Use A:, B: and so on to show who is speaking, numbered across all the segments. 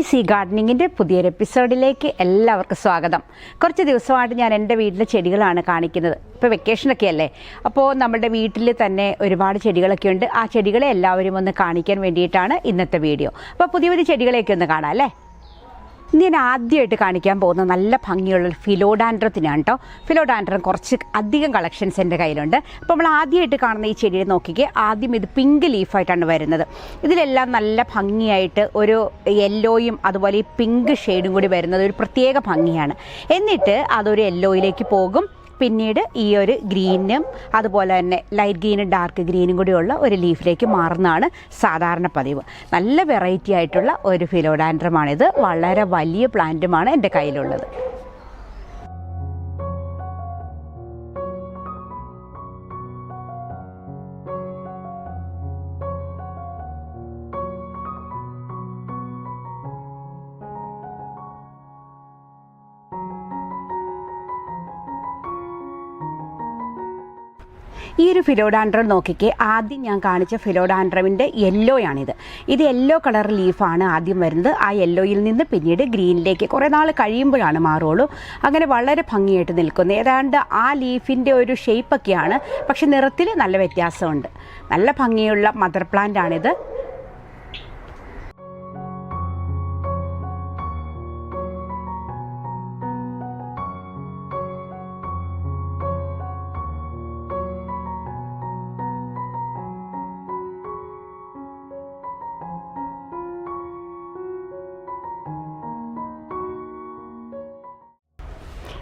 A: Easy ഗാർഡനിങ്ങിന്റെ പുതിയൊരു എപ്പിസോഡിലേക്ക് എല്ലാവർക്കും സ്വാഗതം. കുറച്ച് ദിവസമായിട്ട് ഞാൻ എന്റെ വീട്ടിലെ ചെടികളാണ് കാണിക്കുന്നത്. ഇപ്പോൾ വെക്കേഷനൊക്കെ അല്ലേ? അപ്പോൾ നമ്മുടെ വീട്ടിൽ തന്നെ ഒരുപാട് ചെടികളൊക്കെ ഉണ്ട്. ആ ചെടികളെ എല്ലാവരും ഒന്ന് കാണിക്കാൻ വേണ്ടിയിട്ടാണ് ഇന്നത്തെ വീഡിയോ. അപ്പോൾ പുതിയ പുതിയ ചെടികളെയൊക്കെ ഒന്ന് കാണാം അല്ലേ? ഇന്ന് ഞാൻ ആദ്യമായിട്ട് കാണിക്കാൻ പോകുന്ന നല്ല ഭംഗിയുള്ള ഫിലോഡാൻഡ്രത്തിനാണ് കേട്ടോ ഫിലോഡാൻഡ്രം കുറച്ച് അധികം കളക്ഷൻസ് എന്റെ കയ്യിലുണ്ട്. അപ്പോൾ നമ്മൾ ആദ്യമായിട്ട് കാണുന്ന ഈ ചെടിയെ നോക്കിക്കേ ആദ്യം ഇത് പിങ്ക് ലീഫായിട്ടാണ് വരുന്നത്. ഇതിലെല്ലാം നല്ല ഭംഗിയായിട്ട് ഒരു യെല്ലോയും അതുപോലെ ഈ പിങ്ക് ഷെയ്ഡും കൂടി വരുന്നത് ഒരു പ്രത്യേക ഭംഗിയാണ്. എന്നിട്ട് അതൊരു യെല്ലോയിലേക്ക് പോകും. പിന്നീട് ഈ ഒരു ഗ്രീനും അതുപോലെ തന്നെ ലൈറ്റ് ഗ്രീനും ഡാർക്ക് ഗ്രീനും കൂടിയുള്ള ഒരു ലീഫിലേക്ക് മാറുന്നതാണ് സാധാരണ പതിവ്. നല്ല വെറൈറ്റി ആയിട്ടുള്ള ഒരു ഫിലോഡാൻഡ്രമാണിത് വളരെ വലിയ പ്ലാന്റുമാണ് എന്റെ കയ്യിലുള്ളത്. ഈ ഒരു ഫിലോഡാൻഡ്രം നോക്കിക്കേ ആദ്യം ഞാൻ കാണിച്ച ഫിലോഡാൻഡ്രമിന്റെ യെല്ലോയാണിത് ഇത് യെല്ലോ കളർ ലീഫാണ് ആദ്യം വരുന്നത്. ആ യെല്ലോയിൽ നിന്ന് പിന്നീട് ഗ്രീനിലേക്ക് കുറേ നാൾ കഴിയുമ്പോഴാണ് മാറുള്ളൂ. അങ്ങനെ വളരെ ഭംഗിയായിട്ട് നിൽക്കുന്നത് ഏതാണ്ട് ആ ലീഫിന്റെ ഒരു ഷേപ്പൊക്കെയാണ് പക്ഷെ നിറത്തിൽ നല്ല വ്യത്യാസമുണ്ട്. നല്ല ഭംഗിയുള്ള മദർ പ്ലാന്റ് ആണിത്.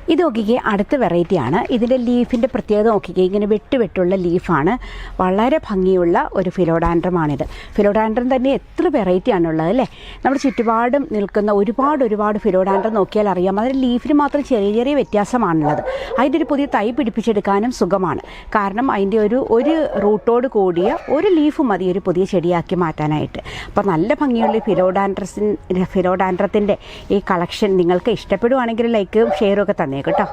A: ഇത് നോക്കിക്കേ അടുത്ത വെറൈറ്റി ആണ് ഇതിന്റെ ലീഫിന്റെ പ്രത്യേകത നോക്കിക്കേ ഇങ്ങനെ വെട്ട് വെട്ടുള്ള ലീഫാണ്. വളരെ ഭംഗിയുള്ള ഒരു ഫിലോഡാൻഡ്രമാണിത്. ഫിലോഡാൻഡ്രം തന്നെ എത്ര വെറൈറ്റി ആണുള്ളത് അല്ലേ? നമ്മുടെ ചുറ്റുപാടും നിൽക്കുന്ന ഒരുപാട് ഒരുപാട് ഫിലോഡാൻഡ്രം നോക്കിയാൽ അറിയാം. അതിന്റെ ലീഫിന് മാത്രം ചെറിയ ചെറിയ വ്യത്യാസമാണുള്ളത്. അതിന്റെ ഒരു പുതിയ തൈ പിടിപ്പിച്ചെടുക്കാനും സുഖമാണ്. കാരണം അതിന്റെ ഒരു ഒരു റൂട്ടോട് കൂടിയ ഒരു ലീഫ് മതി ഒരു പുതിയ ചെടിയാക്കി മാറ്റാനായിട്ട്. അപ്പോൾ നല്ല ഭംഗിയുള്ള ഫിലോഡാൻഡ്രസിൻ ഫിലോഡാൻഡ്രത്തിന്റെ ഈ കളക്ഷൻ നിങ്ങൾക്ക് ഇഷ്ടപ്പെടുവാണെങ്കിൽ ലൈക്ക് ഷെയറും ഒക്കെ തന്നേക്കും കേട്ടോ.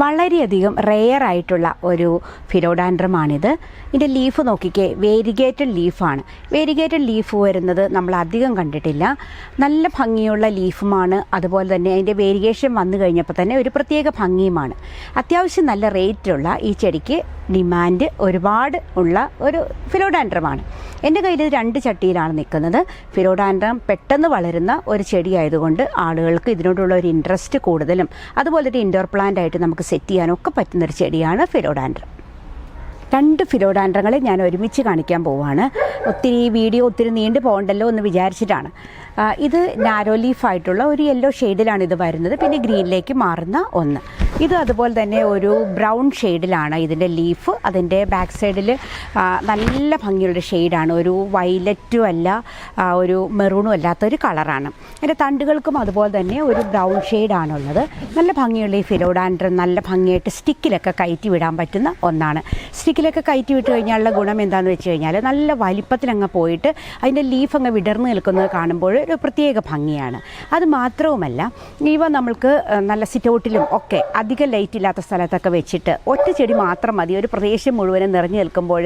A: വളരെയധികം റെയർ ആയിട്ടുള്ള ഒരു ഫിലോഡാൻഡ്രമാണിത് ഇതിന്റെ ലീഫ് നോക്കിക്കേ വേരിഗേറ്റഡ് ലീഫാണ് വേരിഗേറ്റഡ് ലീഫ് വരുന്നത് നമ്മൾ അധികം കണ്ടിട്ടില്ല. നല്ല ഭംഗിയുള്ള ലീഫുമാണ് അതുപോലെ തന്നെ അതിന്റെ വേരിഗേഷൻ വന്നു കഴിഞ്ഞപ്പോൾ തന്നെ ഒരു പ്രത്യേക ഭംഗിയുമാണ്. അത്യാവശ്യം നല്ല റേറ്റുള്ള ഈ ചെടിക്ക് ഡിമാൻഡ് ഒരുപാട് ഉള്ള ഒരു ഫിലോഡാൻഡ്രമാണ് എന്റെ കയ്യിൽ രണ്ട് ചട്ടിയിലാണ് നിൽക്കുന്നത്. ഫിലോഡാൻഡ്രം പെട്ടെന്ന് വളരുന്ന ഒരു ചെടി ആയതുകൊണ്ട് ആളുകൾക്ക് ഇതിനോടുള്ള ഒരു ഇൻട്രസ്റ്റ് കൂടുതലും. അതുപോലെ ഒരു ഇൻഡോർ പ്ലാന്റ് ആയിട്ട് നമുക്ക് സെറ്റ് ചെയ്യാനൊക്കെ പറ്റുന്നൊരു ചെടിയാണ് ഫിലോഡാൻഡ്രം. രണ്ട് ഫിലോഡാൻഡ്രങ്ങളെ ഞാൻ ഒരുമിച്ച് കാണിക്കാൻ പോവുകയാണ് ഒത്തിരി വീഡിയോ ഒത്തിരി നീണ്ടു പോകണ്ടല്ലോ എന്ന് വിചാരിച്ചിട്ടാണ്. ഇത് നാരോ ലീഫായിട്ടുള്ള ഒരു യെല്ലോ ഷെയ്ഡിലാണ് ഇത് വരുന്നത്. പിന്നെ ഗ്രീനിലേക്ക് മാറുന്ന ഒന്ന്. ഇത് അതുപോലെ തന്നെ ഒരു ബ്രൗൺ ഷെയ്ഡിലാണ് ഇതിന്റെ ലീഫ്. അതിന്റെ ബാക്ക് സൈഡിൽ നല്ല ഭംഗിയുള്ള ഷെയ്ഡാണ്. ഒരു വൈലറ്റും അല്ല ഒരു മെറൂണും അല്ലാത്ത ഒരു കളറാണ്. അതിന്റെ തണ്ടുകൾക്കും അതുപോലെ തന്നെ ഒരു ബ്രൗൺ ഷെയ്ഡാണുള്ളത്. നല്ല ഭംഗിയുള്ള ഈ ഫിലോഡാൻഡ്രം നല്ല ഭംഗിയായിട്ട് സ്റ്റിക്കിലൊക്കെ കയറ്റി വിടാൻ പറ്റുന്ന ഒന്നാണ്. സ്റ്റിക്കിലൊക്കെ കയറ്റി വിട്ട് കഴിഞ്ഞാലുള്ള ഗുണം എന്താണെന്ന് വെച്ച് കഴിഞ്ഞാൽ നല്ല വലിപ്പത്തിലങ്ങ് പോയിട്ട് അതിന്റെ ലീഫ് അങ്ങ് വിടർന്ന് നിൽക്കുന്നത് കാണുമ്പോൾ ഒരു പ്രത്യേക ഭംഗിയാണ്. അത് മാത്രവുമല്ല ഇവ നമ്മൾക്ക് നല്ല സിറ്റൗട്ടിലും ഒക്കെ അധികം ലൈറ്റ് ഇല്ലാത്ത സ്ഥലത്തൊക്കെ വെച്ചിട്ട് ഒറ്റ ചെടി മാത്രം മതി. ഒരു പ്രദേശം മുഴുവനും നിറഞ്ഞു നിൽക്കുമ്പോൾ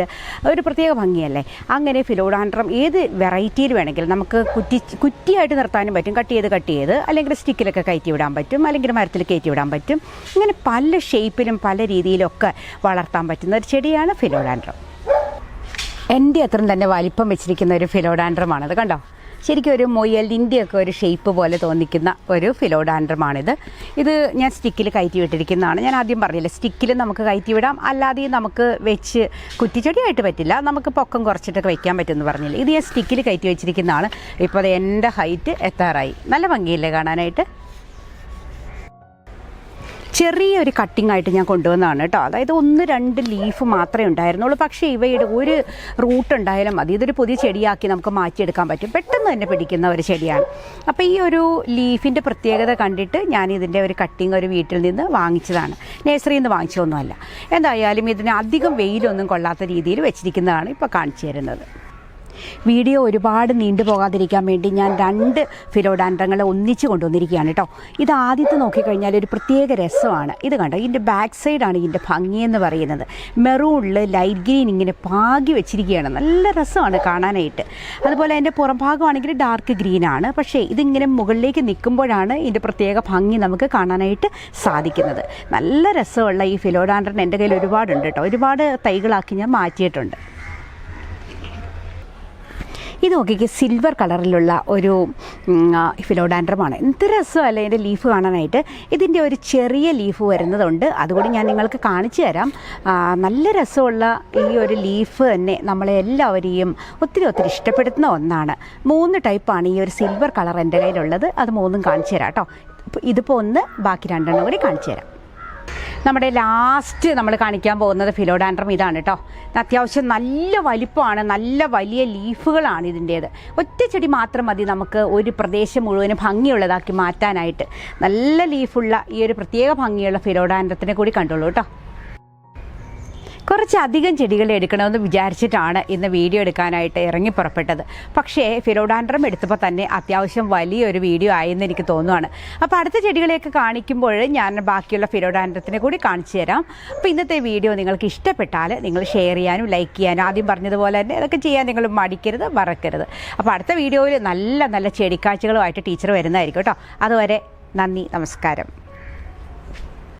A: ഒരു പ്രത്യേക ഭംഗിയല്ലേ? അങ്ങനെ ഫിലോഡാൻഡ്രം ഏത് വെറൈറ്റിയിൽ വേണമെങ്കിലും നമുക്ക് കുറ്റി കുറ്റിയായിട്ട് നിർത്താനും പറ്റും. കട്ട് ചെയ്ത് കട്ട് ചെയ്ത് അല്ലെങ്കിൽ സ്റ്റിക്കിലൊക്കെ കയറ്റി വിടാൻ പറ്റും. അല്ലെങ്കിൽ മരത്തിൽ കയറ്റി വിടാൻ പറ്റും. ഇങ്ങനെ പല ഷേപ്പിലും പല രീതിയിലൊക്കെ വളർത്താൻ പറ്റുന്ന ഒരു ചെടിയാണ് ഫിലോഡാൻഡ്രം. എന്റെ അത്രയും തന്നെ വലിപ്പം വെച്ചിരിക്കുന്ന ഒരു ഫിലോഡാൻഡ്രമാണത്. കണ്ടോ? ശരിക്കും ഒരു മൊയലിന്റെ ഒക്കെ ഒരു ഷേപ്പ് പോലെ തോന്നിക്കുന്ന ഒരു ഫിലോഡാൻഡ്രമാണിത് ഇത് ഞാൻ സ്റ്റിക്കിൽ കയറ്റി വിട്ടിരിക്കുന്നതാണ് ഞാൻ ആദ്യം പറഞ്ഞില്ല സ്റ്റിക്കിൽ നമുക്ക് കയറ്റി വിടാം അല്ലാതെയും നമുക്ക് വെച്ച് കുറ്റിച്ചെടിയായിട്ട് പറ്റില്ല. നമുക്ക് പൊക്കം കുറച്ചിട്ടൊക്കെ വെക്കാൻ പറ്റുമെന്ന് പറഞ്ഞില്ല. ഇത് ഞാൻ സ്റ്റിക്കിൽ കയറ്റി വെച്ചിരിക്കുന്നതാണ് ഇപ്പോൾ അത് എന്റെ ഹൈറ്റ് എത്താറായി. നല്ല ഭംഗിയില്ലേ കാണാനായിട്ട്? ചെറിയൊരു കട്ടിംഗ് ആയിട്ട് ഞാൻ കൊണ്ടുവന്നതാണ് കേട്ടോ. അതായത് ഒന്ന് രണ്ട് ലീഫ് മാത്രമേ ഉണ്ടായിരുന്നുള്ളൂ. പക്ഷേ ഇവയുടെ ഒരു റൂട്ട് ഉണ്ടായാലും മതി. ഇതൊരു പുതിയ ചെടിയാക്കി നമുക്ക് മാറ്റിയെടുക്കാൻ പറ്റും. പെട്ടെന്ന് തന്നെ പിടിക്കുന്ന ഒരു ചെടിയാണ്. അപ്പോൾ ഈ ഒരു ലീഫിന്റെ പ്രത്യേകത കണ്ടിട്ട് ഞാൻ ഇതിന്റെ ഒരു കട്ടിങ് ഒരു വീട്ടിൽ നിന്ന് വാങ്ങിച്ചതാണ്. നേഴ്സറിയിൽ നിന്ന് വാങ്ങിച്ചതൊന്നുമല്ല. എന്തായാലും ഇതിന് അധികം വെയിലൊന്നും കൊള്ളാത്ത രീതിയിൽ വെച്ചിരിക്കുന്നതാണ് ഇപ്പോൾ കാണിച്ചു തരുന്നത്. വീഡിയോ ഒരുപാട് നീണ്ടു പോകാതിരിക്കാൻ വേണ്ടി ഞാൻ രണ്ട് ഫിലോഡാൻഡ്രങ്ങളെ ഒന്നിച്ച് കൊണ്ടുവന്നിരിക്കുകയാണ് കേട്ടോ. ഇത് ആദ്യത്തെ നോക്കിക്കഴിഞ്ഞാൽ ഒരു പ്രത്യേക രസമാണ്. ഇത് കണ്ടോ? ഇതിന്റെ ബാക്ക് സൈഡാണ് ഇതിന്റെ ഭംഗിയെന്ന് പറയുന്നത്. മെറൂണിൽ ലൈറ്റ് ഗ്രീൻ ഇങ്ങനെ പാകി വെച്ചിരിക്കുകയാണ്. നല്ല രസമാണ് കാണാനായിട്ട്. അതുപോലെ അതിന്റെ പുറം ഭാഗമാണെങ്കിൽ ഡാർക്ക് ഗ്രീനാണ് പക്ഷേ ഇതിങ്ങനെ മുകളിലേക്ക് നിൽക്കുമ്പോഴാണ് ഇതിന്റെ പ്രത്യേക ഭംഗി നമുക്ക് കാണാനായിട്ട് സാധിക്കുന്നത്. നല്ല രസമുള്ള ഈ ഫിലോഡാൻഡ്രൻ എന്റെ കയ്യിൽ ഒരുപാടുണ്ട് കേട്ടോ. ഒരുപാട് തൈകളാക്കി ഞാൻ മാറ്റിയിട്ടുണ്ട്. ഇത് നോക്കിക്ക് സിൽവർ കളറിലുള്ള ഒരു ഫിലോഡാൻഡ്രമാണ് എന്ത് രസമല്ലേ ഇതിന്റെ ലീഫ് കാണാനായിട്ട്? ഇതിന്റെ ഒരു ചെറിയ ലീഫ് വരുന്നതുണ്ട്. അതുകൂടി ഞാൻ നിങ്ങൾക്ക് കാണിച്ചു തരാം. നല്ല രസമുള്ള ഈ ഒരു ലീഫ് തന്നെ നമ്മളെ എല്ലാവരെയും ഒത്തിരി ഒത്തിരി ഇഷ്ടപ്പെടുത്തുന്ന ഒന്നാണ്. മൂന്ന് ടൈപ്പാണ് ഈ ഒരു സിൽവർ കളർ എന്റെ കയ്യിലുള്ളത്. അത് മൂന്നും കാണിച്ചു തരാം കേട്ടോ. ഇതിപ്പോൾ ഒന്ന് ബാക്കി രണ്ടെണ്ണം കൂടി കാണിച്ചു തരാം. നമ്മുടെ ലാസ്റ്റ് നമ്മൾ കാണിക്കാൻ പോകുന്നത് ഫിലോഡാൻഡ്രം ഇതാണ് കേട്ടോ അത്യാവശ്യം നല്ല വലിപ്പമാണ് നല്ല വലിയ ലീഫുകളാണ് ഇതിന്റേത്. ഒറ്റ ചെടി മാത്രം മതി നമുക്ക് ഒരു പ്രദേശം മുഴുവനും ഭംഗിയുള്ളതാക്കി മാറ്റാനായിട്ട്. നല്ല ലീഫുള്ള ഈ ഒരു പ്രത്യേക ഭംഗിയുള്ള ഫിലോഡാൻഡ്രത്തിനെ കൂടി കണ്ടോളൂ കേട്ടോ കുറച്ചധികം ചെടികൾ എടുക്കണമെന്ന് വിചാരിച്ചിട്ടാണ് ഇന്ന് വീഡിയോ എടുക്കാനായിട്ട് ഇറങ്ങി പുറപ്പെട്ടത്. പക്ഷേ ഫിലോഡാൻഡ്രം എടുത്തപ്പോൾ തന്നെ അത്യാവശ്യം വലിയൊരു വീഡിയോ ആയെന്ന് എനിക്ക് തോന്നുവാണ്. അപ്പോൾ അടുത്ത ചെടികളെയൊക്കെ കാണിക്കുമ്പോൾ ഞാൻ ബാക്കിയുള്ള ഫിലോഡാൻഡ്രത്തിനെ കൂടി കാണിച്ചു തരാം. അപ്പോൾ ഇന്നത്തെ വീഡിയോ നിങ്ങൾക്ക് ഇഷ്ടപ്പെട്ടാൽ നിങ്ങൾ ഷെയർ ചെയ്യാനും ലൈക്ക് ചെയ്യാനും ആദ്യം പറഞ്ഞതുപോലെ തന്നെ അതൊക്കെ ചെയ്യാൻ നിങ്ങൾ മടിക്കരുത് മറക്കരുത്. അപ്പോൾ അടുത്ത വീഡിയോയിൽ നല്ല നല്ല ചെടിക്കാഴ്ചകളുമായിട്ട് ടീച്ചർ വരുന്നതായിരിക്കും കേട്ടോ. അതുവരെ നന്ദി നമസ്കാരം.